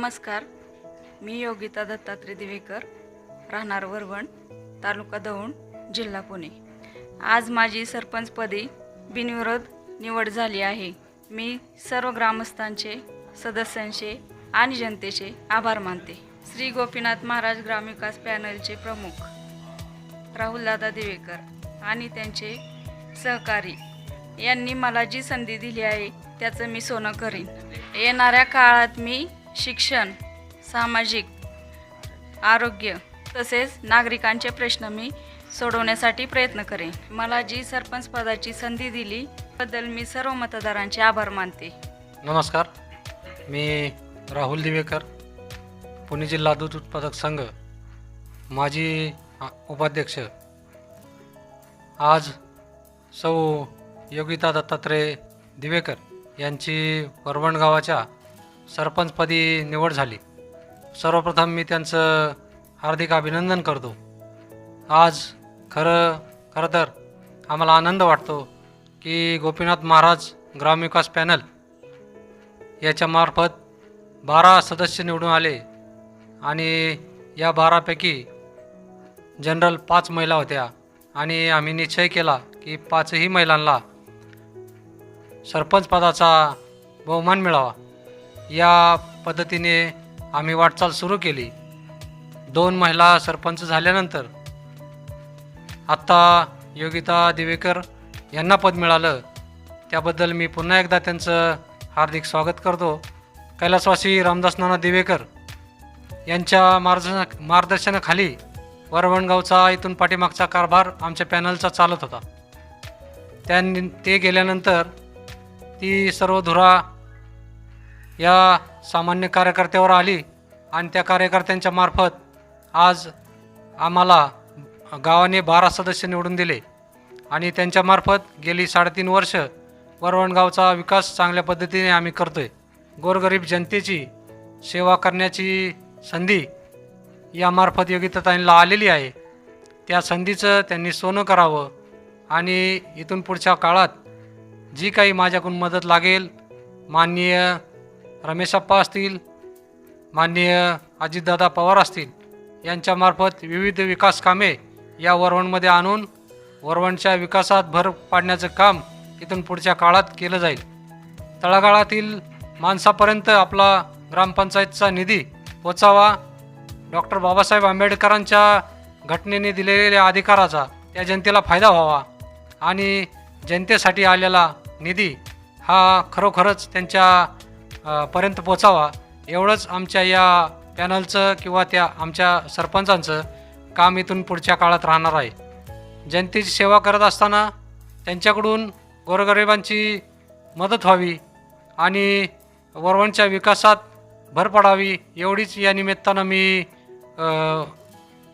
नमस्कार. मी योगिता दत्तात्रय दिवेकर राहणार वरवण तालुका दौंड जिल्हा पुणे. आज माझी सरपंचपदी बिनविरोध निवड झाली आहे. मी सर्व ग्रामस्थांचे सदस्यांचे आणि जनतेचे आभार मानते. श्री गोपीनाथ महाराज ग्रामविकास पॅनलचे प्रमुख राहुलदादा दिवेकर आणि त्यांचे सहकारी यांनी मला जी संधी दिली आहे त्याचं मी सोनं करीन. येणाऱ्या काळात मी शिक्षण सामाजिक आरोग्य तसेच नागरिकांचे प्रश्न मी सोडवण्यासाठी प्रयत्न करेन. मला जी सरपंच पदाची संधी दिली बद्दल मी सर्व मतदारांचे आभार मानते. नमस्कार. मी राहुल दिवेकर पुणे जिल्हा दूध उत्पादक संघ माजी उपाध्यक्ष. आज सौ योगिता दत्तात्रय दिवेकर यांची वरवण गावाच्या सरपंचपदी निवड झाली. सर्वप्रथम मी त्यांचं हार्दिक अभिनंदन करतो. आज खरं खरं तर आम्हाला आनंद वाटतो की गोपीनाथ महाराज ग्रामविकास पॅनल याच्यामार्फत बारा सदस्य निवडून आले आणि या बारापैकी जनरल पाच महिला होत्या आणि आम्ही निश्चय केला की पाचही महिलांना सरपंच पदाचा बहुमान मिळावा. या पद्धतीने आम्ही वाटचाल सुरू केली. दोन महिला सरपंच झाल्यानंतर आत्ता योगिता दिवेकर यांना पद मिळालं. त्याबद्दल मी पुन्हा एकदा त्यांचं हार्दिक स्वागत करतो. कैलासवासी रामदास नाना दिवेकर यांच्या मार्गदर्शन मार्गदर्शनाखाली वरवणगावचा इथून पाठीमागचा कारभार आमच्या पॅनलचा चालत होता. त्यांनी ते गेल्यानंतर ती सर्व धुरा या सामान्य कार्यकर्त्यावर आली आणि त्या कार्यकर्त्यांच्या मार्फत आज आम्हाला गावाने बारा सदस्य निवडून दिले. आणि त्यांच्यामार्फत गेली साडेतीन वर्ष वरवणगावचा विकास चांगल्या पद्धतीने आम्ही करतोय. गोरगरीब जनतेची सेवा करण्याची संधी यामार्फत योगिताताईंना आलेली आहे. त्या संधीचं त्यांनी सोनं करावं आणि इथून पुढच्या काळात जी काही माझ्याकडून मदत लागेल माननीय रमेशप्पा असतील माननीय अजितदादा पवार असतील यांच्यामार्फत विविध विकास कामे या वरवणमध्ये आणून वरवणच्या विकासात भर पाडण्याचं काम इथून पुढच्या काळात केलं जाईल. तळागाळातील माणसापर्यंत आपला ग्रामपंचायतचा निधी पोचावा डॉक्टर बाबासाहेब आंबेडकरांच्या घटनेने दिलेल्या अधिकाराचा त्या जनतेला फायदा व्हावा आणि जनतेसाठी आलेला निधी हा खरोखरच त्यांच्या पर्यंत पोचावा. एवढंच आमच्या या पॅनलचं किंवा त्या आमच्या सरपंचांचं काम इथून पुढच्या काळात राहणार आहे. जनतेची सेवा करत असताना त्यांच्याकडून गोरगरिबांची मदत व्हावी आणि वरवणच्या विकासात भर पडावी एवढीच या निमित्तानं मी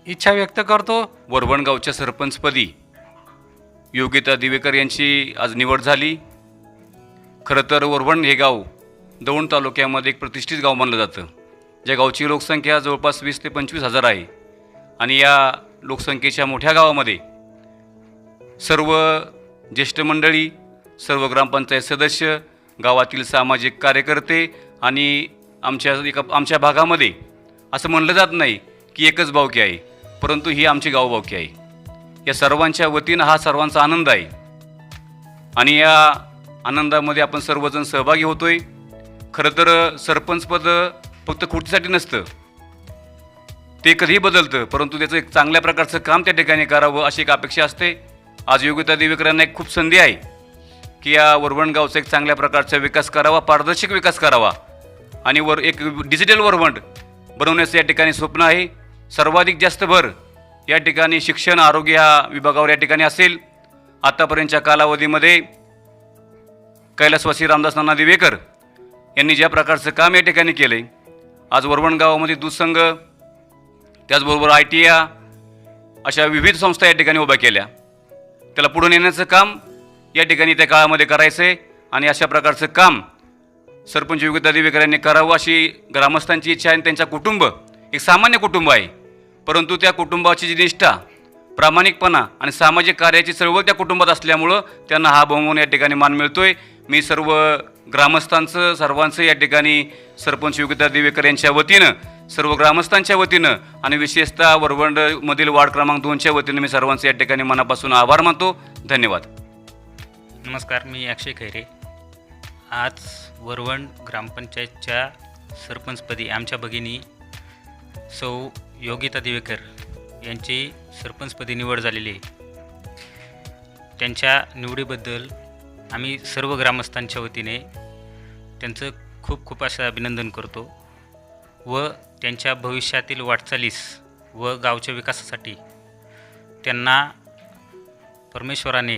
इच्छा व्यक्त करतो. वरवणगावच्या सरपंचपदी योगिता दिवेकर यांची आज निवड झाली. खरं तर वरवण हे गाव दौंड तालुक्यामध्ये एक प्रतिष्ठित गाव मानलं जातं. ज्या गावची लोकसंख्या जवळपास वीस ते पंचवीस हजार आहे. आणि या लोकसंख्येच्या मोठ्या गावामध्ये सर्व ज्येष्ठ मंडळी सर्व ग्रामपंचायत सदस्य गावातील सामाजिक कार्यकर्ते आणि आमच्या एका आमच्या भागामध्ये असं म्हणलं जात नाही की एकच बावकी आहे परंतु ही आमची गावबावकी आहे. या सर्वांच्या वतीनं हा सर्वांचा आनंद आहे. आणि या आनंदामध्ये आपण सर्वजण सहभागी होतोय. खरं तर सरपंचपद फक्त खुर्चीसाठी नसतं. ते कधीही बदलतं परंतु त्याचं एक चांगल्या प्रकारचं काम त्या ठिकाणी करावं अशी एक अपेक्षा असते. आज योगिता देवीकरांना एक खूप संधी आहे की या वरवणगावचा एक चांगल्या प्रकारचा विकास करावा पारदर्शक विकास करावा. आणि वर एक डिजिटल वरवंट बनवण्याचं या ठिकाणी स्वप्न आहे. सर्वाधिक जास्त भर या ठिकाणी शिक्षण आरोग्य ह्या विभागावर या ठिकाणी असेल. आत्तापर्यंतच्या कालावधीमध्ये कैलासवासी रामदास नाना दिवेकर यांनी ज्या प्रकारचं काम या ठिकाणी केलं आहे आज वरवण गावामध्ये दूध संघ त्याचबरोबर आय टी या अशा विविध संस्था या ठिकाणी उभ्या केल्या. त्याला पुढे नेण्याचं काम या ठिकाणी त्या काळामध्ये करायचं आहे आणि अशा प्रकारचं काम सरपंच योगिता दिवेकर यांनी करावं अशी ग्रामस्थांची इच्छा आहे आणि त्यांचा कुटुंब एक सामान्य कुटुंब आहे. परंतु त्या कुटुंबाची जी निष्ठा प्रामाणिकपणा आणि सामाजिक कार्याची चळवळ त्या कुटुंबात असल्यामुळं त्यांना हा बहुमान या ठिकाणी मान मिळतोय. मी सर्व ग्रामस्थांचं सर्वांचं या ठिकाणी सरपंच योगिता दिवेकर यांच्या वतीनं सर्व ग्रामस्थांच्या वतीनं आणि विशेषतः वरवंडमधील वार्ड क्रमांक दोनच्या वतीनं मी सर्वांचं या ठिकाणी मनापासून आभार मानतो. धन्यवाद. नमस्कार मी अक्षय खैरे. आज वरवण ग्रामपंचायतच्या सरपंचपदी आमच्या भगिनी सौ योगिता दिवेकर यांची सरपंचपदी निवड झालेली आहे. त्यांच्या निवडीबद्दल आम्ही सर्व ग्रामस्थांच्या वतीने त्यांचं खूप खूप असं अभिनंदन करतो व त्यांच्या भविष्यातील वाटचालीस व गावच्या विकासासाठी त्यांना परमेश्वराने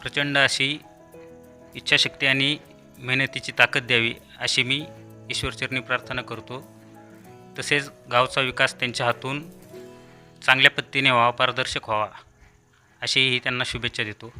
प्रचंड अशी इच्छाशक्ती आणि मेहनतीची ताकद द्यावी अशी मी ईश्वरचरणी प्रार्थना करतो. तसेच गावचा विकास त्यांच्या हातून चांगल्या पद्धतीने व्हावा पारदर्शक व्हावा अशीही त्यांना शुभेच्छा देतो.